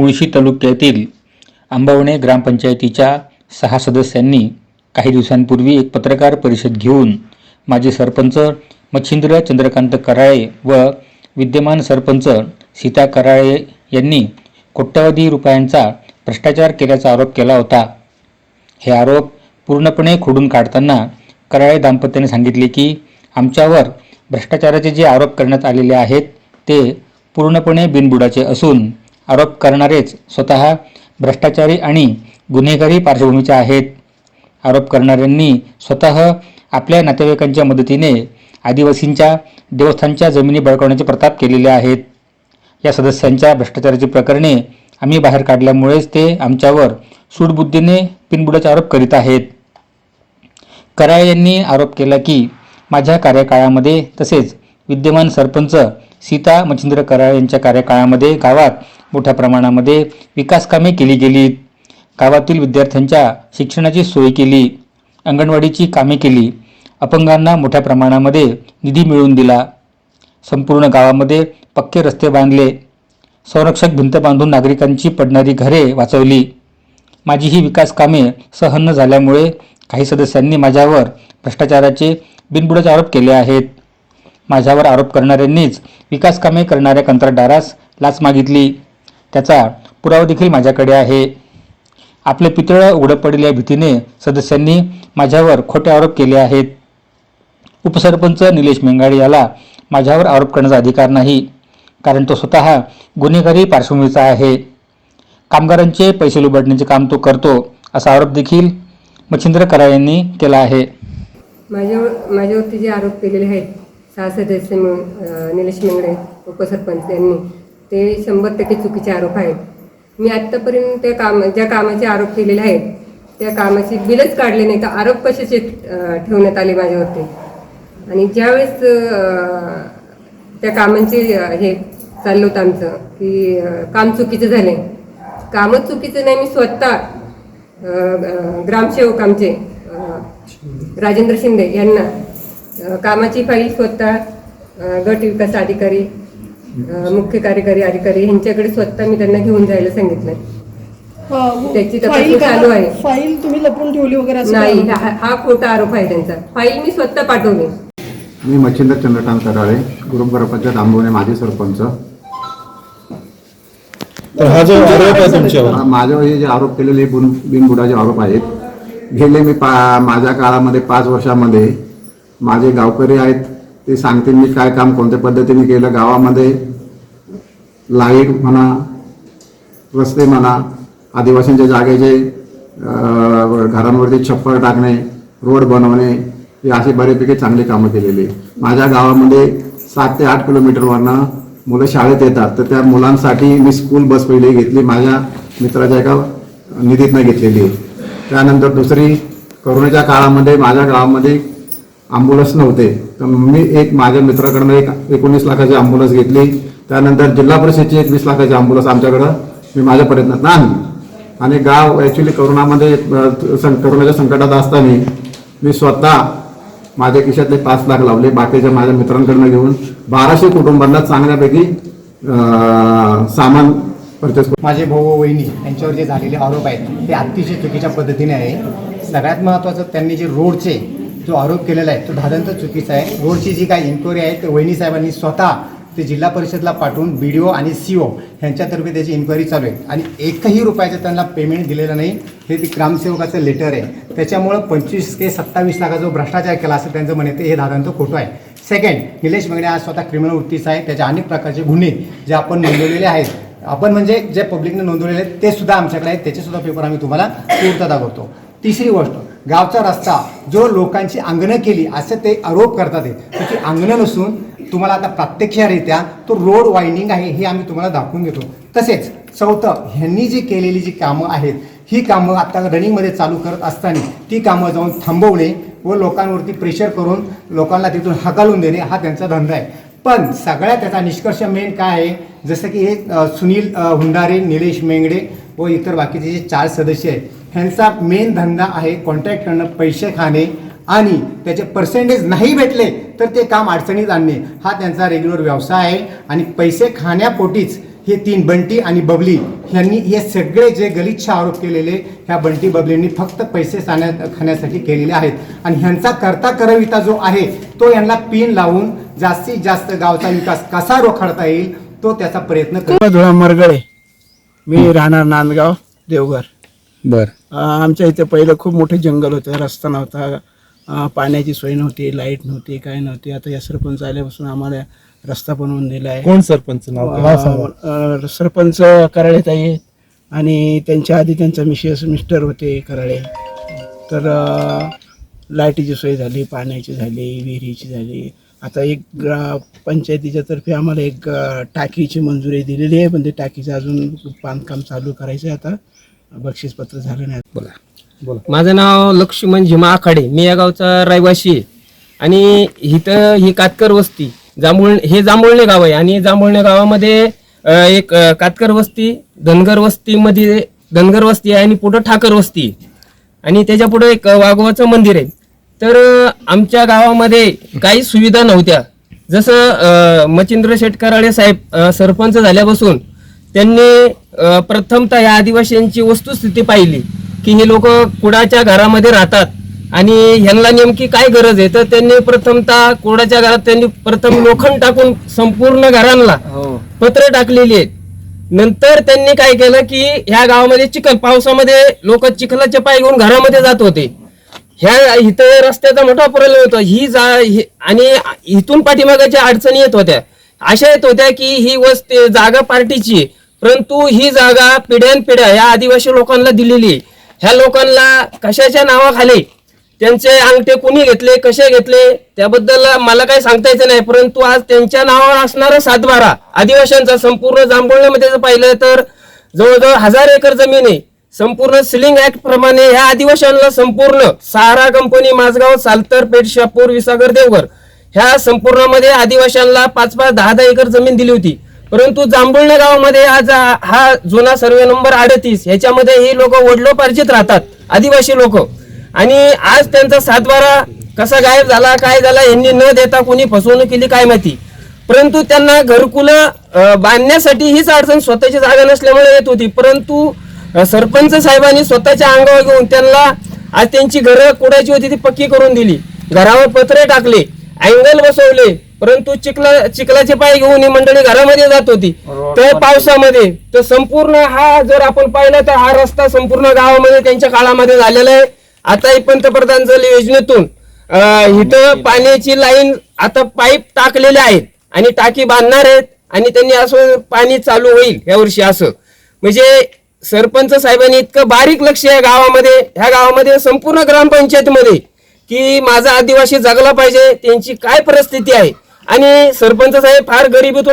मुळशी तालुक्यातील आंबवणे ग्रामपंचायतीच्या सहा सदस्यांनी काही दिवसांपूर्वी एक पत्रकार परिषद घेऊन माजी सरपंच मच्छिंद्र चंद्रकांत कराळे व विद्यमान सरपंच सीता कराळे यांनी कोट्यवधी रुपयांचा भ्रष्टाचार केल्याचा आरोप केला होता. हे आरोप पूर्णपणे खोडून काढताना कराळे दाम्पत्याने सांगितले की आमच्यावर भ्रष्टाचाराचे जे आरोप करण्यात आलेले आहेत ते पूर्णपणे बिनबुडाचे असून आरोप करणारेच स्वतः भ्रष्टाचारी आणि गुन्हेगारी पार्श्वभूमीचे आहेत. आरोप करणाऱ्यांनी स्वतः आपल्या नातेवाईकांच्या मदतीने आदिवासींच्या देवस्थानच्या जमिनी बळकावण्याचे प्रताप केलेले आहेत. या सदस्यांच्या भ्रष्टाचाराची प्रकरणे आम्ही बाहेर काढल्यामुळेच ते आमच्यावर सूडबुद्धीने पिनबुडाचा आरोप करीत आहेत. कराळे यांनी आरोप केला की माझ्या कार्यकाळामध्ये तसेच विद्यमान सरपंच सीता मच्छिंद्र कराळे यांच्या कार्यकाळामध्ये गावात मोठ्या प्रमाणामध्ये विकासकामे केली गेलीत गावातील विद्यार्थ्यांच्या शिक्षणाची सोय केली. अंगणवाडीची कामे केली. अपंगांना मोठ्या प्रमाणामध्ये निधी मिळवून दिला. संपूर्ण गावामध्ये पक्के रस्ते बांधले. संरक्षक भिंत बांधून नागरिकांची पडणारी घरे वाचवली. माझी ही विकास कामे सहन न झाल्यामुळे काही सदस्यांनी माझ्यावर भ्रष्टाचाराचे बिनबुडच आरोप केले आहेत. माझ्यावर आरोप करणाऱ्यांनीच विकास कामे करणाऱ्या कंत्राटदारास लाच मागितली. त्याचा पुरावा देखील माझ्याकडे आहे. आपले पितळ उघडं पडेल या भीतीने सदस्यांनी माझ्यावर खोटे आरोप केले आहेत. उपसरपंच निलेश मेंगाडे याला माझ्यावर आरोप करण्याचा अधिकार नाही कारण तो स्वतः गुन्हेगारी पार्श्वभूमीचा आहे. कामगारांचे पैसे लुबाडण्याचे काम तो करतो असा आरोप देखील मच्छिंद्र करा यांनी केला आहे. माझ्यावर माझ्यावरती जे आरोप केलेले आहेत सहा सदस्य मिळून निलेश मेंगडे उपसरपंच यांनी ते शंभर टक्के चुकीचे आरोप आहेत. मी आत्तापर्यंत त्या काम ज्या कामाचे आरोप केलेले आहेत त्या कामाची बिलच काढले नाही. तर आरोप कशाचे ठेवण्यात आले माझ्यावरती? आणि ज्यावेळेस त्या कामांचे हे चाललं होतं आमचं की काम चुकीचं झाले कामच चुकीचं नाही मी स्वतः ग्रामसेवक आमचे राजेंद्र शिंदे यांना कामाची फाईल स्वतः गट विकास अधिकारी मुख्य कार्यकारी अधिकारी यांच्याकडे स्वतः मी त्यांना घेऊन जायला सांगितलं त्याची तपासणी चालू आहे. फाईल तुम्ही लपून ठेवली वगैरे असं नाही? हा हा खोटा आरोप आहे त्यांचा. फाईल मी स्वतः पाठवली. मी मच्छिंद्र चंद्रकांत कराळे ग्रुप ग्रामपंचायत आंबवणे माजी सरपंच. तर हा जो आरोप आहे तुमच्यावर. माझ्यावर हे जे आरोप केलेले बुन बिनबुडाचे आरोप आहेत गेले मी पा माझ्या काळामध्ये पाच वर्षामध्ये माझे गावकरी आहेत ते सांगतील मी काय काम कोणत्या पद्धतीने केलं गावामध्ये लाइट म्हणा रस्ते म्हणा आदिवासींच्या जागेचे घरांवरती छप्पर टाकणे रोड बनवणे हे असे बऱ्यापैकी चांगली कामं केलेली माझ्या गावामध्ये सात ते आठ किलोमीटरवरनं मुलं शाळेत येतात तर त्या मुलांसाठी मी स्कूल बस पहिली घेतली माझ्या मित्राच्या एका निधीतनं घेतलेली त्यानंतर दुसरी करोनाच्या काळामध्ये माझ्या गावामध्ये ॲम्ब्युलन्स नव्हते. तर मी एक माझ्या मित्राकडनं एक एकोणीस लाखाची ॲम्ब्युलन्स घेतली. त्यानंतर जिल्हा परिषदची एक वीस लाखाची ॲम्ब्युलन्स आमच्याकडं. मी माझ्या प्रयत्नातनं आणली. आणि गाव ॲक्च्युली करोनामध्ये सं करोनाच्या संकटात असताना मी स्वतः माझ्या खिशातले पाच लाख लावले. बाकीच्या माझ्या मित्रांकडनं घेऊन. बाराशे कुटुंबांना चांगल्यापैकी सामान परचेस माझे भाऊ वहिनी यांच्यावर जे झालेले आरोप आहेत ते अतिशय चुकीच्या पद्धतीने आहे. सगळ्यात महत्त्वाचं त्यांनी जे रोडचे जो आरोप केलेला आहे तो धादंत चुकीचा आहे. रोडची जी काही इन्क्वायरी आहे ते वहिनी साहेबांनी स्वतः ते जिल्हा परिषदला पाठवून बी डी ओ आणि सी ओ यांच्यातर्फे त्याची इन्क्वायरी चालू आहे. आणि एकही रुपयाचं त्यांना पेमेंट दिलेलं नाही. हे ते ग्रामसेवकाचं लेटर आहे. त्याच्यामुळं पंचवीस ते सत्तावीस लाखा जो भ्रष्टाचार केला असं त्यांचं म्हणते हे दादांत खोटं आहे. सेकंड निलेश मेगडे हा स्वतः क्रिमिनल वृत्तीचा आहे. त्याच्या अनेक प्रकारचे गुन्हे जे आपण नोंदवलेले आहेत. आपण म्हणजे जे पब्लिकने नोंदवलेले आहेत ते सुद्धा आमच्याकडे आहेत. त्याचे सुद्धा पेपर आम्ही तुम्हाला पूर्तता करतो तिसरी गोष्ट गावचा रस्ता जो लोकांची अंगणं केली असं ते आरोप करतात त्याची अंगणं नसून तुम्हाला आता प्रत्यक्षरित्या तो रोड वायनिंग आहे हे आम्ही तुम्हाला दाखवून देतो. तसेच चौथं ह्यांनी जी केलेली जी कामं आहेत ही कामं आता रनिंगमध्ये चालू करत असताना ती कामं जाऊन थांबवणे व लोकांवरती प्रेशर करून लोकांना तिथून हकालून देणे हा त्यांचा धंदा आहे. पण सगळ्या त्याचा निष्कर्ष मेन काय आहे? जसं की हे सुनील हुंडारे निलेश मेंगडे व इतर बाकीचे जे चार सदस्य आहेत ह्यांचा मेन धंदा आहे कॉन्ट्रॅक्ट करणं पैसे खाणे आणि त्याचे पर्सेंटेज नाही भेटले तर ते काम अडचणीत आणणे. हा त्यांचा रेग्युलर व्यवसाय आहे आणि पैसे खाण्यापोटीच हे तीन बंटी आणि बबली यांनी हे सगळे जे गलिच्छ आरोप केलेले ह्या बंटी बबलींनी फक्त पैसे साण्या खाण्यासाठी केलेले आहेत. आणि ह्यांचा करता करविता जो आहे तो यांना पिन लावून जास्तीत जास्त गावचा विकास कसा रोखडता येईल तो त्याचा प्रयत्न करतो. मरगळे. मी राहणार नांदगाव देवघर. बर. अं, आमच्या इथे पहिलं खूप मोठे जंगल होतं रस्ता नव्हता. अं, पाण्याची सोय नव्हती लाइट नव्हती काय नव्हती. आता या सरपंच आल्यापासून आम्हाला रस्ता बनवून दिला आहे कोण सरपंच? नाव काय? अं, सरपंच कराळे ताई आणि त्यांच्या आधी त्यांचा मिसेस मिस्टर होते कराळे. तर अं, लाईटीची सोय झाली पाण्याची झाली विहिरीची झाली. आता एक ग्रा पंचायतीच्या तर्फे आम्हाला एक टाकीची मंजुरी दिलेली आहे पण ते टाकीचं अजून बांधकाम चालू करायचं आहे आता. बक्षीसपत्र झालं नाही. बोला. माझं नाव लक्ष्मण झिमा आखाडे. मी या गावचा रहिवासी आहे. आणि इथं ही कातकर वस्ती जांभूळ हे जांभुळणे गाव आहे. आणि जांभुळणे गावामध्ये एक कातकर वस्ती धनगर वस्तीमध्ये धनगर वस्ती आहे आणि पुढं ठाकर वस्ती आहे. आणि त्याच्या पुढे एक वाघोबाचं मंदिर आहे. तर आमच्या गावामध्ये काही सुविधा नव्हत्या. जसं अ, मच्छिंद्र शेटकराळे साहेब सरपंच झाल्यापासून त्यांनी प्रथमतः या आदिवासींची वस्तुस्थिती पाहिली की हे लोक कुडाच्या घरामध्ये राहतात आणि ह्यांना नेमकी काय गरज आहे? तर त्यांनी प्रथमतः कुडाच्या घरात त्यांनी प्रथम लोखंड टाकून संपूर्ण घरांना पत्र टाकलेली आहेत. नंतर त्यांनी काय केलं की ह्या गावामध्ये चिखल पावसामध्ये लोक चिखलाचे पाय घेऊन घरामध्ये जात होते. ह्या इथं रस्त्याचा मोठा प्रॉब्लेम होता ही जा ही- आणि इथून पाठीमागाच्या अडचणी येत होत्या अशा येत होत्या की ही वस्ती जागा पार्टीची आहे. परंतु ही जागा पिढ्यानपिढ्या या आदिवासी लोकांना दिलेली आहे. ह्या लोकांना कशाच्या नावाखाली त्यांचे अंगठे कुणी घेतले कसे घेतले त्याबद्दल मला काही सांगता यायचं नाही परंतु आज त्यांच्या नावावर असणारा सातबारा आदिवासींचा संपूर्ण जांभोळण्यामध्ये जर पाहिलं तर जवळजवळ हजार एकर जमीन आहे संपूर्ण सिलिंग ऍक्ट प्रमाणे ह्या आदिवासींना संपूर्ण सहारा कंपनी माझगाव सालतर पेठ शापूर विसागर देवघर ह्या संपूर्णामध्ये आदिवासींना पाच पाच दहा दहा एकर जमीन दिली होती. परंतु जांभुळणे गावामध्ये आज हा हा जुना सर्वे नंबर अडतीस ह्याच्यामध्ये ही लोक वडलोपार्जित राहतात आदिवासी लोक. आणि आज त्यांचा सातबारा कसा गायब झाला काय झाला यांनी न देता कोणी फसवणूक केली काय माहिती. परंतु त्यांना घरकुलं बांधण्यासाठी हीच अडचण स्वतःची जागा नसल्यामुळे येत होती. परंतु सरपंच साहेबांनी स्वतःच्या अंगावर घेऊन त्यांना आज त्यांची घरं कुडाची होती ती पक्की करून दिली. घरावर पत्रे टाकले अँगल बसवले परंतु चिखला चिखलाचे पाय घेऊन ही मंडळी घरामध्ये जात होती. तर पावसामध्ये तर संपूर्ण हा जर आपण पाहिला तर हा रस्ता संपूर्ण गावामध्ये त्यांच्या काळामध्ये झालेला आहे. आताही पंतप्रधान जल योजनेतून इथं पाण्याची लाईन आता पाईप टाकलेले आहेत आणि टाकी बांधणार आहेत आणि त्यांनी असं पाणी चालू होईल या वर्षी असं. म्हणजे सरपंच साहेबांनी इतकं बारीक लक्ष आहे गावामध्ये ह्या गावामध्ये संपूर्ण ग्रामपंचायतीमध्ये की माझा आदिवासी जगला पाहिजे त्यांची काय परिस्थिती आहे? आणि सरपंच साहेब फार गरिबीतून